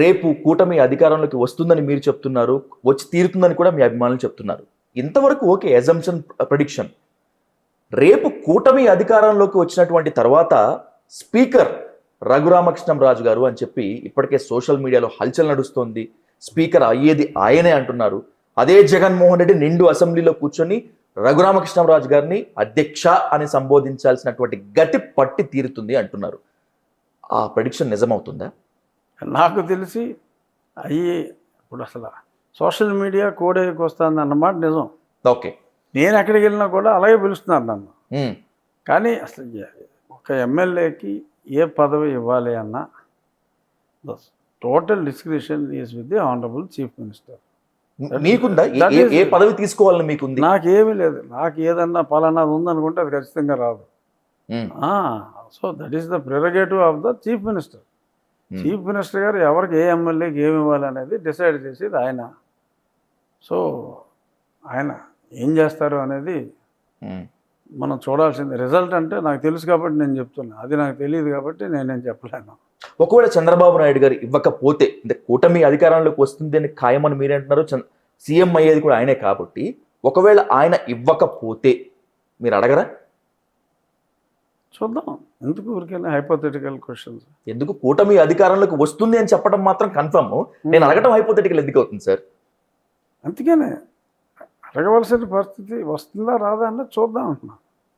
రేపు కూటమి అధికారంలోకి వస్తుందని మీరు చెప్తున్నారు వచ్చి తీరుతుందని కూడా మీ అభిమానులు చెప్తున్నారు. ఇంతవరకు ఓకే ఎజంప్షన్ ప్రొడిక్షన్ రేపు కూటమి అధికారంలోకి వచ్చినటువంటి తర్వాత స్పీకర్ రఘురామకృష్ణం రాజు గారు అని చెప్పి ఇప్పటికే సోషల్ మీడియాలో హల్చల్ నడుస్తోంది. స్పీకర్ అయ్యేది ఆయనే అంటున్నారు. అదే జగన్మోహన్ రెడ్డి నిండు అసెంబ్లీలో కూర్చొని రఘురామకృష్ణంరాజు గారిని అధ్యక్ష అని సంబోధించాల్సినటువంటి గతి పట్టి తీరుతుంది అంటున్నారు. ఆ ప్రొడిక్షన్ నిజమవుతుందా? నాకు తెలిసి అయ్యి ఇప్పుడు అసలు సోషల్ మీడియా కోడేకి వస్తుంది అన్నమాట నిజం. ఓకే. నేను ఎక్కడికి వెళ్ళినా కూడా అలాగే పిలుస్తున్నారు నన్ను. కానీ అసలు ఒక ఎమ్మెల్యేకి ఏ పదవి ఇవ్వాలి అన్న total description is with the honourable chief minister. మీకుందా? ఏ- పదవి తీసుకోవాలని మీకుంది? నాకేమీ లేదు. నాకు ఏదన్నా పలానాది ఉందనుకుంటే అది ఖచ్చితంగా రాదు. So that is the prerogative of the chief minister. Chief minister గారు ఎవరికి ఏ ఎమ్మెల్యేకి ఏమి ఇవ్వాలి అనేది డిసైడ్ చేసేది ఆయన. సో ఆయన ఏం చేస్తారు అనేది ఉమ్. మనం చూడాల్సింది. రిజల్ట్ అంటే నాకు తెలుసు కాబట్టి నేను చెప్తున్నా. అది నాకు తెలియదు కాబట్టి నేనేం చెప్పలేను. ఒకవేళ చంద్రబాబు నాయుడు గారు ఇవ్వకపోతే అంటే కూటమి అధికారంలోకి వస్తుంది అని ఖాయమని మీరే అంటున్నారు చంద్ర- సీఎం అయ్యేది కూడా ఆయనే కాబట్టి ఒకవేళ ఆయన ఇవ్వకపోతే మీరు అడగరా? చూద్దాం. ఎందుకు ఊరికైనా హైపోథెటికల్ క్వశ్చన్స్ ఎందుకు కూటమి అధికారంలోకి వస్తుంది అని చెప్పడం మాత్రం కన్ఫర్మ్ నేను అడగటం హైపోతెటికల్ ఎందుకు అవుతుంది సార్ అందుకనే అడగవలసిన పరిస్థితి వస్తుందా రాదా అన్నది చూద్దాం అంటున్నా.